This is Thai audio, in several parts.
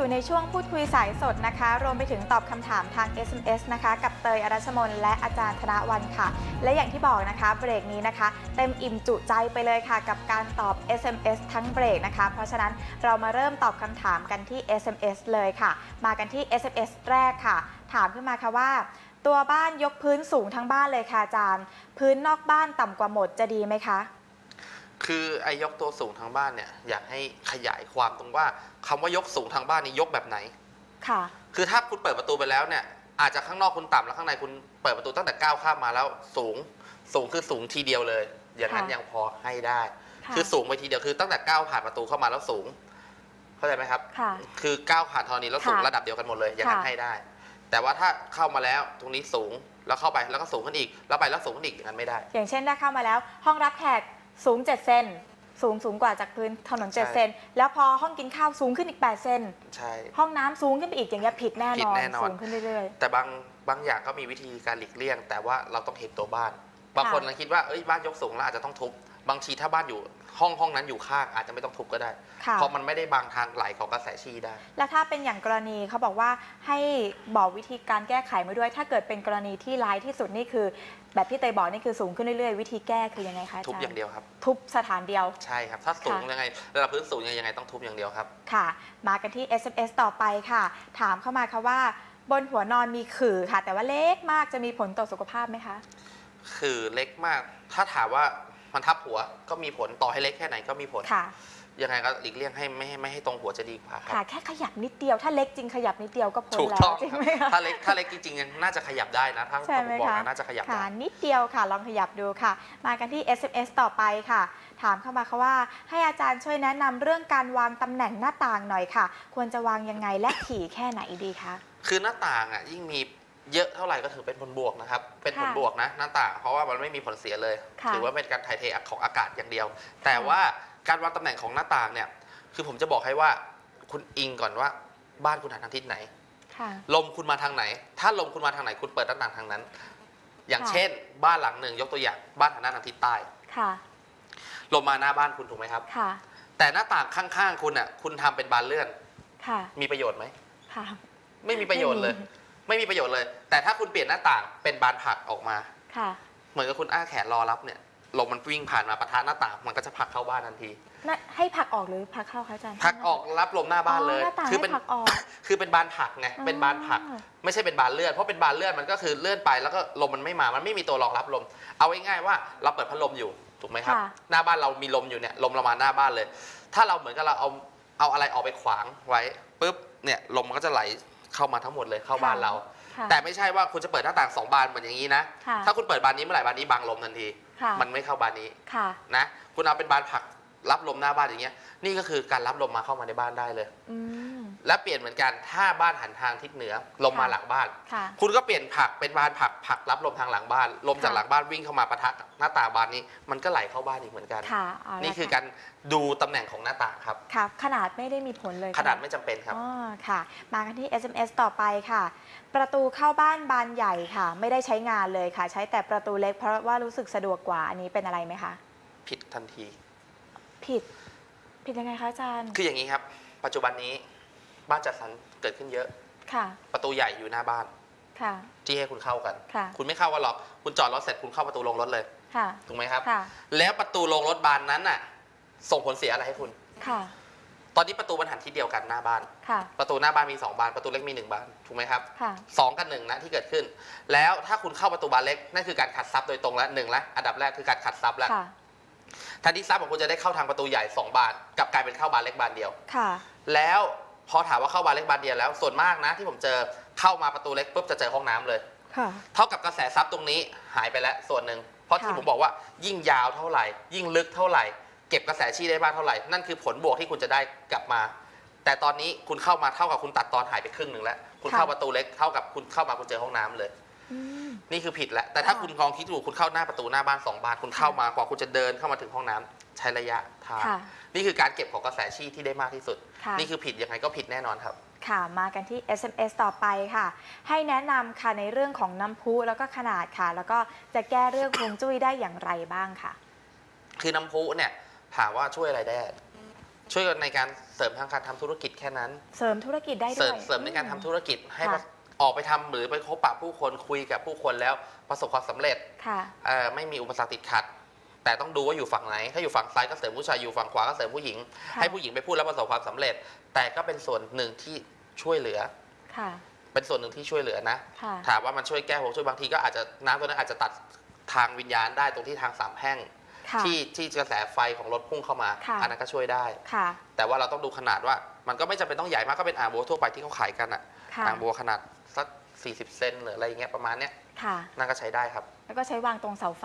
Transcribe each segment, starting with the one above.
อยู่ในช่วงพูดคุยสายสดนะคะ รวมไปถึงตอบคำถามทาง SMS นะคะ กับเตยอรัชมนและอาจารย์ธนวันค่ะ และอย่างที่บอกนะคะ เบรกนี้นะคะ เต็มอิ่มจุใจไปเลยค่ะ กับการตอบ SMS ทั้งเบรกนะคะ เพราะฉะนั้นเรามาเริ่มตอบคำถามกันที่ SMS เลยค่ะ มากันที่ SMS แรกค่ะ ถามขึ้นมาค่ะว่า ตัวบ้านยกพื้นสูงทั้งบ้านเลยค่ะอาจารย์ พื้นนอกบ้านต่ำกว่าหมดจะดีไหมคะ คือไอ้ยกตัวสูงทางบ้านเนี่ยอยากให้ขยายความตรงว่าคำว่ายกสูงทางบ้านนี่ยกแบบไหน ค่ะ คือถ้าคุณเปิดประตูไปแล้วเนี่ย อาจจะข้างนอกคุณต่ำแล้วข้างในคุณเปิดประตูตั้งแต่ก้าวข้ามมาแล้วสูงสูงคือสูงทีเดียวเลย อย่างนั้นค่ะ ยังพอให้ได้ค่ะคือสูงไปทีเดียวคือตั้งแต่ก้าวผ่านประตูเข้ามาแล้วสูง เข้าใจไหมครับ ค่ะ คือก้าวผ่านทอนี้แล้วสูงค่ะระดับเดียวกันหมดเลยอย่างนั้นค่ะ ให้ได้ แต่ว่าถ้าเข้ามาแล้วตรงนี้สูงแล้วเข้าไปแล้วก็สูงขึ้นอีกแล้วไปแล้วสูงขึ้นอีกอย่างนั้นไม่ได้ อย่างเช่นถ้าเข้ามาแล้ว ห้องรับแขก สูง 7 เซนสูงสูงกว่าจากพื้นถนนใช่7เซนแล้วพอห้องกินข้าวสูงขึ้นอีก 8 เซนใช่ ห้องน้ำสูงขึ้นไปอีกอย่างเงี้ยผิดแน่ผินดอนแน่นอน สูงขึ้นเรื่อย แต่บางบางอย่างก็มีวิธีการหลีกเลี่ยง แต่ว่าเราต้องเห็นตัวบ้าน บางคนคิดว่าเอ้ยบ้านยกสูงแล้วอาจจะต้องทุบ บางทีถ้าบ้านอยู่ห้องห้องนั้นอยู่ข้างอาจจะไม่ต้องทุบก็ได้ๆค่ะ เพราะมันไม่ได้บางทางไหลของกระแสชีได้ แล้วถ้าเป็นอย่างกรณีเขาบอกว่าให้บอกวิธีการแก้ไขมาด้วย ถ้าเกิดเป็นกรณีที่ร้ายที่สุดนี่คือ แบบที่เตยบอกนี่คือสูงขึ้นเรื่อยๆ วิธีแก้คือยังไงคะอาทุบจารอย่างย์เดียวครับ ทุบสถานเดียว ใช่ครับ ถ้าสูงค่ะยังไงระดับพื้นสูงยังไงยังไงต้องทุบอย่างเดียวครับ ค่ะ มากันที่ SMS ต่อไปค่ะ ถามเข้ามาค่ะว่า บนหัวนอนมีขื่อค่ะ แต่ว่าเล็กมากจะมีผลต่อสุขภาพไหมคะ คือเล็กมาก ถ้าถามว่า มันทับหัวก็มีผลต่อให้เล็กแค่ไหนก็มีผลค่ะ ยังไงก็หลีกเลี่ยงให้ไม่ให้ไม่ให้ตรงหัวจะดีกว่าคค่ะรับแค่ขยับนิดเดียว ถ้าเล็กจริงขยับนิดเดียวก็พ้นถูกแล้ต้วองจริงครับไหมคะถ้าเล็กถ้าเล็กจริงๆยังน่าจะขยับได้นะถ้าใช่ถ้าไหผมมบอกคะนะน่าจะขยับค่ะได้ นิดเดียวค่ะ ลองขยับดูค่ะ มากันที่ SMS ต่อไปค่ะ ถามเข้ามาค่ะว่า ให้อาจารย์ช่วยแนะนำเรื่องการวางตำแหน่งหน้าต่างหน่อยค่ะ ควรจะวางยังไงและถี่แค่ไหนดีคะ คือหน้าต่างอะยิ่งมี เยอะเท่าไหร่ก็ถือเป็นผลบวกนะครับ เป็นผลค่ะบวกนะหน้าต่างเพราะว่ามันไม่มีผลเสียเลย ค่ะถือว่าเป็นการถ่ายเทของอากาศอย่างเดียว แต่ว่าการวางตำแหน่งของหน้าต่างเนี่ย คือผมจะบอกให้ว่าคุณอิงก่อนว่าบ้านคุณหันทางทิศไหน ค่ะ ลมคุณมาทางไหน ถ้าลมคุณมาทางไหนคุณเปิดหน้าต่างทางนั้น อย่างค่ะ เช่น บ้านหลังหนึ่งยกตัวอย่างบ้านหันหน้าทางทิศใต้ ค่ะลมมาหน้าบ้านคุณถูกไหมครับ ค่ะแต่หน้าต่างข้างๆคุณอะคุณทำเป็นบานเลื่อน ค่ะมีประโยชน์ไหม ค่ะ ไม่มีประโยชน์เลย ไม่มี ไม่มีประโยชน์เลย แต่ถ้าคุณเปลี่ยนหน้าต่างเป็นบานผลักออกมา ค่ะ เหมือนกับคุณอ้าแขนรอรับเนี่ยลมมันวิ่งผ่านมาปะทะหน้าต่างมันก็จะผลักเข้าบ้านทันทีน่าให้ผลักออกหรือผลักเข้าคะอาจารย์ ผลักออกรับลมหน้าบ้านเลยอ๋อหน้าต่างคืให้เป็นผลักออกคือเป็นบานผลักไงเป็นบานผลักอ๋อไม่ใช่เป็นบานเลื่อนเพราะเป็นบานเลื่อนมันก็คือเลื่อนไปแล้วก็ลมมันไม่มามันไม่มีตัวรองรับลม เอาง่ายๆว่าเราเปิดพัดลมอยู่ถูกไหมครับ ค่ะ หน้าบ้านเรามีลมอยู่เนี่ยลมเรามาหน้าบ้านเลย ถ้าเราเหมือนกับเราเอาเอาอะไรออกไปขวางไว้ปุ๊บเนี่ยลมมันก็จะไหล เข้ามาทั้งหมดเลยเข้าบ้านเรา ค่ะแต่ไม่ใช่ว่าคุณจะเปิดหน้าต่างสองบานเหมือนอย่างนี้นะ ค่ะถ้าคุณเปิดบานนี้เมื่อไหร่บานนี้บังลมทันที ค่ะ มันไม่เข้าบานนี้ค่ะ นะ คุณเอาเป็นบานผลักรับลมหน้าบ้านอย่างเงี้ย นี่ก็คือการรับลมมาเข้ามาในบ้านได้เลย อืม และเปลี่ยนเหมือนกันถ้าบ้านหันทางทิศเหนือลมมาค่ะหลังบ้าน ค่ะ คุณก็เปลี่ยนผลักเป็นบานผลักผลักรับลมทางหลังบ้าน ลมจากค่ะหลังบ้านวิ่งเข้ามาปะทะกับหน้าต่างบานนี้ มันก็ไหลเข้าบ้านอีกเหมือนกัน ค่ะเอาละนี่คือค่ะการดูตำแหน่งของหน้าต่างครับ ค่ะ ขนาดไม่ได้มีผลเลยขนาดค่ะไม่จำเป็นครับ อ๋อค่ะ มากันที่ SMS ต่อไปค่ะ ประตูเข้าบ้านบานใหญ่ค่ะ ไม่ได้ใช้งานเลยค่ะ ใช้แต่ประตูเล็กเพราะว่ารู้สึกสะดวกกว่าอันนี้เป็นอะไรไหมคะ ผิดทันที ผิด ผิดยังไงคะอาจารย์ คืออย่างนี้ครับ ปัจจุบันนี้ บ้านจัดสรรเกิดขึ้นเยอะ ค่ะ ประตูใหญ่อยู่หน้าบ้าน ค่ะ ที่ให้คุณเข้ากัน ค่ะ คุณไม่เข้ากันหรอก คุณจอดรถเสร็จคุณเข้าประตูลงรถเลย ค่ะ ถูกไหมครับ ค่ะ แล้วประตูลงรถบานนั้นน่ะ ส่งผลเสียอะไรให้คุณ ค่ะ ตอนนี้ประตูมันหันทิศเดียวกันหน้าบ้าน ค่ะ ประตูหน้าบ้านมีสองบาน ประตูเล็กมีหนึ่งบาน ถูกไหมครับค่ะ สองกับหนึ่งนะที่เกิดขึ้น แล้วถ้าคุณเข้าประตูบานเล็กนั่นคือการขัดซับโดยตรงแล้วหนึ่งแล้วอันดับแรกคือการขัดซับแล้วค่ะแทนที่ซับของคุณจะได้เข้าทางประตูใหญ่สองบานกลับกลายเป็นเข้าบานเล็กบานเดียว ค่ะ แล้ว พอถามว่าเข้าบานเล็กบานเดียวแล้วส่วนมากนะ ที่ผมเจอเข้ามาประตูเล็กปุ๊บจะเจอห้องน้ำเลย ค่ะเท่ากับกระแสซับตรงนี้หายไปแล้วส่วนหนึ่งเพราะที่ค่ะผมบอกว่ายิ่งยาวเท่าไหร่ ยิ่งลึกเท่าไหร่ เก็บกระแสชีได้มากเท่าไหร่ นั่นคือผลบวกที่คุณจะได้กลับมา แต่ตอนนี้คุณเข้ามาเท่ากับคุณตัดตอนหายไปครึ่งหนึ่งแล้ว คุณเข้าประตูเล็กเท่ากับคุณเข้ามาคุณเจอห้องน้ำเลยอืม นี่คือผิดแล้วแต่ถ้าค่ะคุณลองคิดดูคุณเข้าหน้าประตูหน้าบ้านสองบานคุณเข้ามากว่าคุณจะเดินเข้ามาถึงห้องน้ำใช้ระยะทางค่ะนี่คือการเก็บของกระแสชีที่ได้มากที่สุดค่ะนี่คือผิดยังไงก็ผิดแน่นอนครับ ค่ะมากันที่ SMS ต่อไปค่ะ ให้แนะนำค่ะในเรื่องของน้ำพุแล้วก็ขนาดค่ะ แล้วก็จะแก้เรื่องฮวงจุ้ยได้อย่างไรบ้างค่ะ คือน้ำพุเนี่ยถามว่าช่วยอะไรได้ ช่วยกันในการเสริมทางการทำธุรกิจแค่นั้น เสริมธุรกิจได้เสด้ริวมยเสริมในการทำธุรกิจให้ค่ะ ออกไปทำหรือไปพบปะผู้คนคุยกับผู้คนแล้วประสบความสำเร็จค่ะ เอ่อไม่มีอุปสรรคติดขัด แต่ต้องดูว่าอยู่ฝั่งไหน ถ้าอยู่ฝั่งซ้ายก็เสริมผู้ชายอยู่ฝั่งขวาก็เสริมผู้หญิง ค่ะ ให้ผู้หญิงไปพูดแล้วประสบความสำเร็จ แต่ก็เป็นส่วนหนึ่งที่ช่วยเหลือ ค่ะ เป็นส่วนหนึ่งที่ช่วยเหลือนะ ค่ะ ถามว่ามันช่วยแก้ห่วงช่วยบางทีก็อาจจะน้ำตัวนั้นอาจจะตัดทางวิญญาณได้ตรงที่ทางสามแพร่ง ค่ะ ที่ที่กระแสไฟของรถพุ่งเข้ามา ค่ะ อันนั้นก็ช่วยได้ ค่ะ แต่ว่าเราต้องดูขนาดว่า มันก็ไม่จำเป็นต้องใหญ่มากก็เป็นอ่างบัวทั่วไปที่เขาขายกันอะค่ะ อ่างบัวขนาดสัก 40 เซนหรืออะไรอย่างเงี้ยประมาณเนี้ยค่ะนั่นก็ใช้ได้ครับ แล้วก็ใช้วางตรงเสาไฟ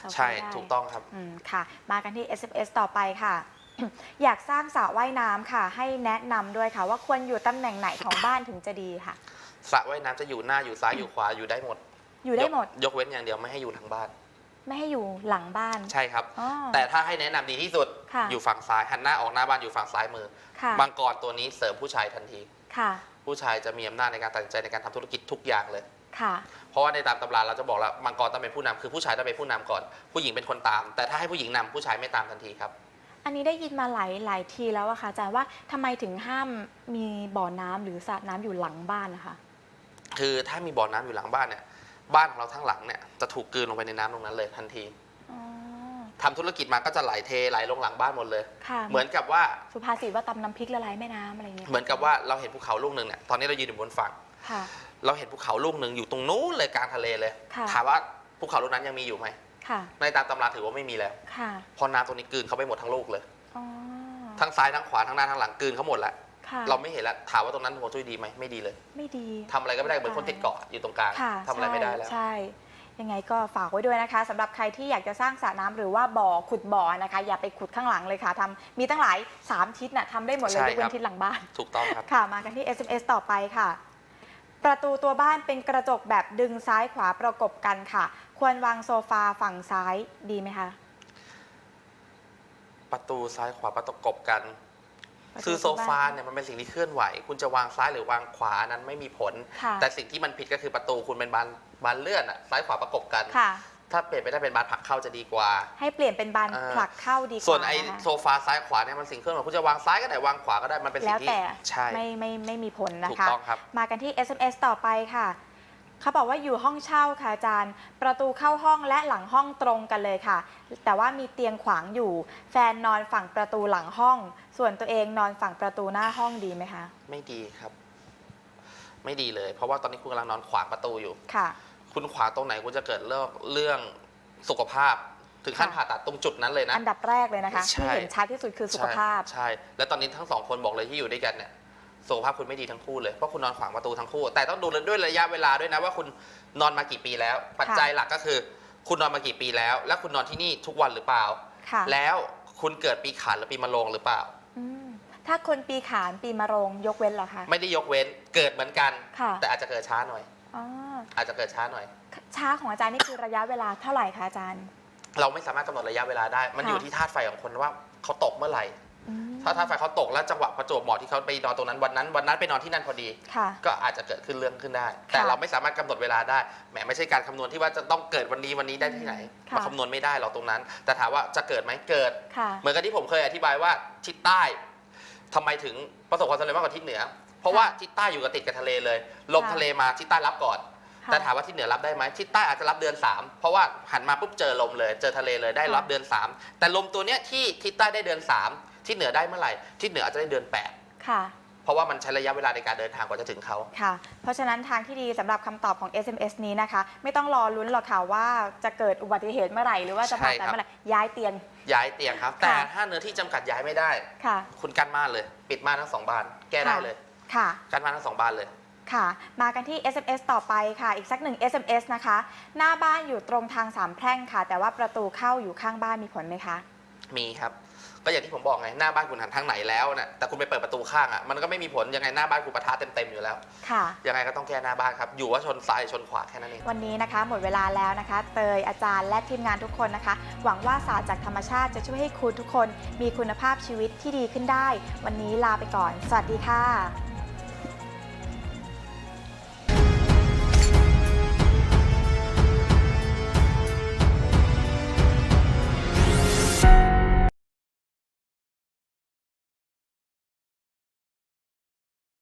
เสาไฟใช่ได้ถูกต้องครับ อืมค่ะ มากันที่ SMS ต่อไปค่ะ อยากสร้างสระว่ายน้ำค่ะ ให้แนะนำด้วยค่ะ ว่าควรอยู่ตำแหน่งไหนของบ้านถึงจะดีค่ะ สระว่ายน้ำจะอยู่หน้าอยู่ซ้ายอยู่ขวาอยู่ได้หมดอยู่ได้หมด ยกยกเว้นอย่างเดียวไม่ให้อยู่ทางบ้าน ไม่ให้อยู่หลังบ้านใช่ครับ อ๋อ แต่ถ้าให้แนะนำดีที่สุดค่ะ อยู่ฝั่งซ้ายหันหน้าออกหน้าบ้านอยู่ฝั่งซ้ายมือค่ะมังกรตัวนี้เสริมผู้ชายทันที ค่ะ ผู้ชายจะมีอำนาจในการตัดสินใจในการทำธุรกิจทุกอย่างเลย ค่ะ เพราะว่าในตามตำราเราจะบอกแล้วมังกรต้องเป็นผู้นำคือผู้ชายต้องเป็นผู้นำก่อน ผู้หญิงเป็นคนตาม แต่ถ้าให้ผู้หญิงนำผู้ชายไม่ตามทันทีครับ อันนี้ได้ยินมาหลายหลายทีแล้วอะค่ะอาจารย์ว่าทำไมถึงห้ามมีบ่อน้ำหรือสระน้ำอยู่หลังบ้านนะคะ คือถ้ามีบ่อน้ำอยู่หลังบ้านเนี่ยบ้านของเราทั้งหลังเนี่ยจะถูกกลืนลงไปในน้ำตรงนั้นเลยทันทีอ๋อ ทำธุรกิจมาก็จะไหลเทไหลลงหลังบ้านหมดเลย ค่ะเหมือนกับว่าสุภาษิตว่าตำน้ำพริกละลายแม่น้ำอะไรอย่างเงี้ยเหมือนกับว่าเราเห็นภูเขาลูกหนึ่งเนี่ยตอนนี้เรายืนอยู่บนฝั่ง ค่ะ เราเห็นภูเขาลูกหนึ่งอยู่ตรงนู้นเลยกลางทะเลเลย ค่ะ ถามว่าภูเขาลูกนั้นยังมีอยู่ไหมค่ะในตามตำราถือว่าไม่มีแล้วค่ะเพราะน้ำตรงนี้กลืนเขาไปหมดทั้งลูกเลย อ๋อทั้งซ้ายทั้งขวาทั้งหน้าทั้งหลังกลืนเขาหมดแล้วค่ะเราไม่เห็นแล้วถามว่าตรงนั้นหัวจุ้ยดีไหมไม่ดีเลยไม่ดี ทำอะไรก็ไม่ได้เหมือนคนติดเกาะอยู่ตรงกลางค่ะทำอะไรไม่ได้แล้ว ใช่ ยังไงก็ฝากไว้ด้วยนะคะสำหรับใครที่อยากจะสร้างสระน้ำหรือว่าบ่อขุดบ่อนะคะ อย่าไปขุดข้างหลังเลยค่ะทำมีตั้งหลาย 3 ทิศน่ะทำได้หมดเลยใช่ยกเว้ครันบทิศหลังบ้าน ถูกต้องครับ ค่ะ มากันที่ SMS ต่อไปค่ะ ประตูตัวบ้านเป็นกระจกแบบดึงซ้ายขวาประกบกันค่ะ ควรวางโซฟาฝั่งซ้ายดีไหมคะ ประตูซ้ายขวาประกบกันประตูคือโซฟาตัวบ้เนี่ยมันเป็นสิ่งที่เคลื่อนไหว คุณจะวางซ้ายหรือวางขวานั้นไม่มีผลค่ะแต่สิ่งที่มันผิดก็คือประตูคุณเป็นบาน บานเลื่อนอะซ้ายขวาประกบกัน ค่ะ ถ้าเปลี่ยนไปได้เป็นบานผลักเข้าจะดีกว่า ให้เปลี่ยนเป็นบานเอ่อผลักเข้าดีกว่าส่วนไอ้นะคะโซฟาซ้ายขวาเนี่ยมันสิ่งเคลื่อนไหวคุณจะวางซ้ายก็ได้วางขวาก็ได้มันเป็นสิ่แล้งวที่แต่ใช่ไม่ไม่ไม่มีผลนะถูกคะ ต้องครับ มากันที่ SMS ต่อไปค่ะ เขาบอกว่าอยู่ห้องเช่าค่ะอาจารย์ ประตูเข้าห้องและหลังห้องตรงกันเลยค่ะ แต่ว่ามีเตียงขวางอยู่ แฟนนอนฝั่งประตูหลังห้อง ส่วนตัวเองนอนฝั่งประตูหน้าห้องดีไหมคะ ไม่ดีครับ ไม่ดีเลย เพราะว่าตอนนี้คุณกำลังนอนขวางประตูอยู่ ค่ะ คุณขวางตรงไหนคุณจะเกิดเรื่องเรื่องสุขภาพ ถึงขั้นค่ะ ผ่าตัดตรงจุดนั้นเลยนะ อันดับแรกเลยนะคะใช่ ที่เห็นชัดที่สุดคือสุขภาพ ใช่ใช่ แล้วตอนนี้ทั้งสองคนบอกเลยที่อยู่ด้วยกันเนี่ยสุขภาพคุณไม่ดีทั้งคู่เลยเพราะคุณนอนขวางประตูทั้งคู่ แต่ต้องดูด้วยระยะเวลาด้วยนะว่าคุณนอนมากี่ปีแล้ว ปัจจัยหลักก็คือ คุณนอนมากี่ปีแล้ว และคุณนอนที่นี่ทุกวันหรือเปล่า ค่ะ แล้วคุณเกิดปีขานหรือปีมะโรงหรือเปล่าอืม ถ้าคนปีขานปีมะโรงยกเว้นเหรอคะ ไม่ได้ยกเว้นเกิดเหมือนกัน ค่ะ แต่อาจจะเกิดช้าหน่อย อ๋อ อาจจะเกิดช้าหน่อย ช้าของอาจารย์นี่คือระยะเวลาเท่าไหร่คะอาจารย์ เราไม่สามารถกำหนดระยะเวลาได้ มันค่ะอยู่ที่ธาตุไฟของคนว่าเขาตกเมื่อไหร่ อืมถ้าธาตุไฟเขาตกแล้วจังหวะประจวบเหมาะที่เขาไปนอนตรงนั้นวันนั้นวันนั้นไปนอนที่นั่นพอดี ค่ะ ก็อาจจะเกิดขึ้นเรื่องขึ้นได้ แต่เราไม่สามารถกำหนดเวลาได้ แหมไม่ใช่การคำนวณที่ว่าจะต้องเกิดวันนี้วันนี้ได้ที่ไหนค่ะ มาคำนวณไม่ได้หรอกตรงนั้น แต่ถามว่าจะเกิดไหมเกิด ค่ะ เหมือนกับที่ผมเคยอธิบายว่าทิศใต้ ทำไมถึงประสบความสำเร็จมากกว่าทิศเหนือ เพราะว่าทิศใต้อยู่กับติดกับทะเลเลย ลมค่ะ ทะเลมาทิศใต้รับก่อน ค่ะ แต่ถามว่าทิศเหนือรับได้ไหมทิศใต้อาจจะรับเดือน 3 เพราะว่าหันมาปุ๊บเจอลมเลยเจอทะเลเลยได้รับเดือน 3 แต่ลมตัวเนี้ยที่ทิศใต้ได้เดือน 3 ทิศเหนือได้เมื่อไหร่ทิศเหนืออาจจะได้เดือนค่ะ8เพ ราะว่ามันใช้ระยะเวลาในการเดินทางกว่าจะถึงเขา ค่ะ เพราะฉะนั้นทางที่ดีสำหรับคำตอบของ SMS นี้นะคะ ไม่ต้องรอลุ้นหรอกค่ะว่าจะเกิดอุบัติเหตุเมื่อไหร่หรือว่าจะผ่าตัดใช่ครับเมื่อไหร่ย้ายเตียง ย้ายเตียงครับ แต่ถ้าเนื้อที่จำกัดย้ายไม่ได้ ค่ะ คุณกั้นม่านเลย ปิดม่านทั้งสองบาน แก้ได้เลย ค่ะ กั้นม่านทั้งสองบานเลย ค่ะ มากันที่ SMS ต่อไปค่ะ อีกสักหนึ่ง SMS นะคะ หน้าบ้านอยู่ตรงทางสามแพร่งค่ะ แต่ว่าประตูเข้าอยู่ข้างบ้านมีผลไหมคะ มีครับ ก็อย่างที่ผมบอกไงหน้าบ้านคุณหันทางไหนแล้วนะ่ะแต่คุณไปเปิดประตูข้างอะมันก็ไม่มีผลยังไงหน้าบ้านคุณปะทะเต็มๆอยู่แล้วค่ะ ยังไงก็ต้องแก้หน้าบ้านครับ อยู่ว่าชนซ้ายชนขวาแค่นั้นเองวันนี้นะคะหมดเวลาแล้วนะคะ เตยอาจารย์และทีมงานทุกคนนะคะ หวังว่าศาสตร์จากธรรมชาติจะช่วยให้คุณทุกคน มีคุณภาพชีวิตที่ดีขึ้นได้ วันนี้ลาไปก่อน สวัสดีค่ะ